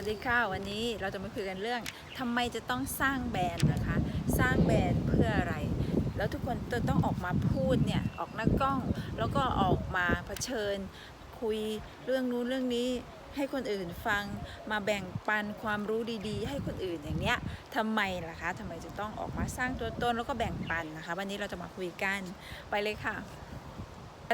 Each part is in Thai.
วัสดีค่ะ วันนี้เราจะมาคุยกันเรื่องทำไมจะต้องสร้างแบรนด์นะคะ สร้างแบรนด์เพื่ออะไร แล้วทุกคนจะต้องออกมาพูดเนี่ย ออกหน้ากล้อง แล้วก็ออกมาเผชิญ คุยเรื่องนู้นเรื่องนี้ ให้คนอื่นฟังมาแบ่งปันความรู้ดีๆ ให้คนอื่นอย่างเนี้ยทำไมล่ะคะทำไมจะต้องออกมาสร้างตัวตนแล้วก็แบ่งปันนะคะ วันนี้เราจะมาคุยกันไปเลยค่ะ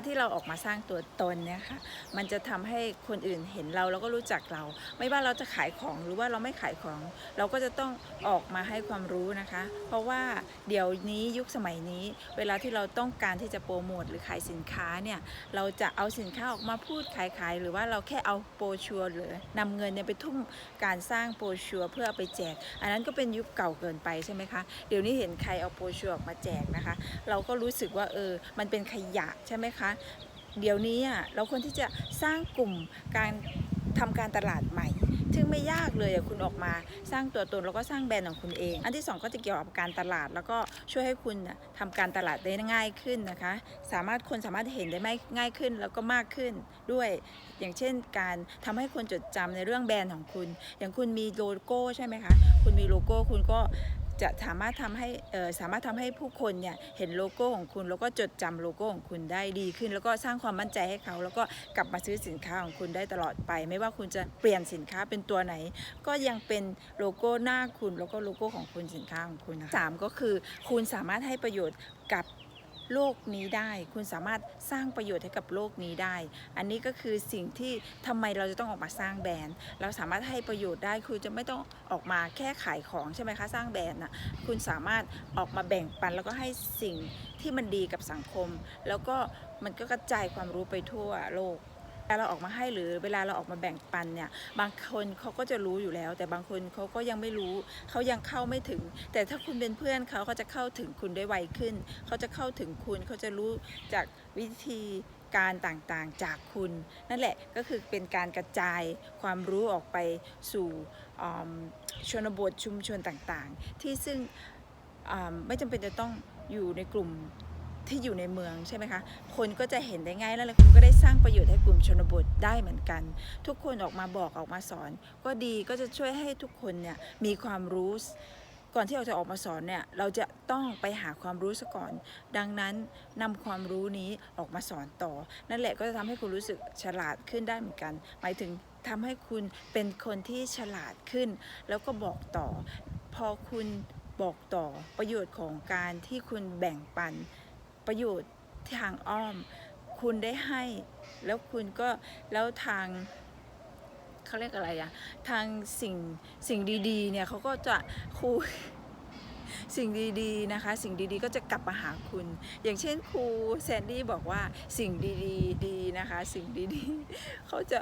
ที่เราออกมาสร้างตัวตนเนี่ยค่ะมันจะทำให้คนอื่นเห็นเราแล้วก็รู้จักเรา ไม่ว่าเราจะขายของหรือว่าเราไม่ขายของ เราก็จะต้องออกมาให้ความรู้นะคะ เพราะว่าเดี๋ยวนี้ยุคสมัยนี้ เวลาที่เราต้องการที่จะโปรโมทหรือขายสินค้าเนี่ยเราจะเอาสินค้าออกมาพูดขายขายหรือว่าเราแค่เอาโปรชัวร์หรือนำเงินเนี่ยไปทุ่มการสร้างโปรชัวร์เพื่อเอาไปแจก อันนั้นก็เป็นยุคเก่าเกินไปใช่ไหมคะเดี๋ยวนี้เห็นใครเอาโปรชัวร์ออกมาแจกนะคะ เราก็รู้สึกว่าเออมันเป็นขยะใช่ไหมคะเดี๋ยวนี้อะเราควรที่จะสร้างกลุ่มการทำการตลาดใหม่ ซึ่งไม่ยากเลยคุณออกมาสร้างตัวตนแล้วก็สร้างแบรนด์ของคุณเอง อันที่สองก็จะเกี่ยวกับการตลาด แล้วก็ช่วยให้คุณน่ะทำการตลาดได้ง่ายขึ้นนะคะ สามารถคนสามารถเห็นได้ไม่ง่ายขึ้นแล้วก็มากขึ้นด้วย อย่างเช่น การทำให้คนจดจำในเรื่องแบรนด์ของคุณ อย่างคุณมีโลโก้ใช่ไหมคะ คุณมีโลโก้คุณก็ จะสามารถทำให้สามารถทำให้ผู้คนเนี่ยเห็นโลโก้ของคุณ แล้วก็จดจำโลโก้ของคุณได้ดีขึ้น แล้วก็สร้างความมั่นใจให้เขา แล้วก็กลับมาซื้อสินค้าของคุณได้ตลอดไป ไม่ว่าคุณจะเปลี่ยนสินค้าเป็นตัวไหน ก็ยังเป็นโลโก้หน้าคุณ แล้วก็โลโก้ของคุณสินค้าของคุณนะคะสามก็คือคุณสามารถให้ประโยชน์กับ โลกนี้ได้ คุณสามารถสร้างประโยชน์ให้กับโลกนี้ได้ อันนี้ก็คือสิ่งที่ทำไมเราจะต้องออกมาสร้างแบรนด์ เราสามารถให้ประโยชน์ได้คือจะไม่ต้องออกมาแค่ขายของใช่ไหมคะสร้างแบรนด์น่ะคุณสามารถออกมาแบ่งปันแล้วก็ให้สิ่งที่มันดีกับสังคม แล้วก็มันก็กระจายความรู้ไปทั่วโลก เวลาเราออกมาให้หรือเวลาเราออกมาแบ่งปันเนี่ยบางคนเขาก็จะรู้อยู่แล้ว แต่บางคนเขาก็ยังไม่รู้เขายังเข้าไม่ถึง แต่ถ้าคุณเป็นเพื่อนเขาเขาจะเข้าถึงคุณได้ไวขึ้นเขาจะเข้าถึงคุณเขาจะรู้จากวิธีการต่างๆจากคุณ นั่นแหละก็คือเป็นการกระจายความรู้ออกไปสู่ชนบทชุมชนต่างๆ ที่ซึ่งไม่จำเป็นจะต้องอยู่ในกลุ่ม ที่อยู่ในเมืองใช่ไหมคะ คนก็จะเห็นได้ง่ายแล้วคุณก็ได้สร้างประโยชน์ให้กลุ่มชนบทได้เหมือนกัน ทุกคนออกมาบอกออกมาสอน ก็ดีก็จะช่วยให้ทุกคนเนี่ยมีความรู้ก่อนที่เราจะออกมาสอนเนี่ย เราจะต้องไปหาความรู้ซะก่อน ดังนั้นนำความรู้นี้ออกมาสอนต่อ นั่นแหละก็จะทำให้คุณรู้สึกฉลาดขึ้นได้เหมือนกัน หมายถึงทำให้คุณเป็นคนที่ฉลาดขึ้น แล้วก็บอกต่อ พอคุณบอกต่อประโยชน์ของการที่คุณแบ่งปัน ประโยชน์ทางอ้อม คุณได้ให้ แล้วคุณก็แล้วทางเขาเรียกอะไรอะทางสิ่งสิ่งดีๆเนี่ยเขาก็จะครูสิ่งดีๆนะคะ สิ่งดีๆก็จะกลับมาหาคุณ อย่างเช่นครูแซนดี้บอกว่าสิ่งดีๆดีนะคะ สิ่งดีๆเขาจะ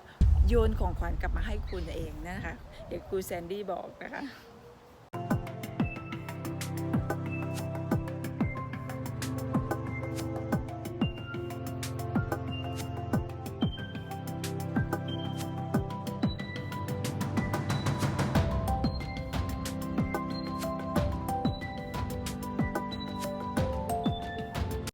โยนของขวัญกลับมาให้คุณเองนะคะอย่างครูแซนดี้บอกนะคะ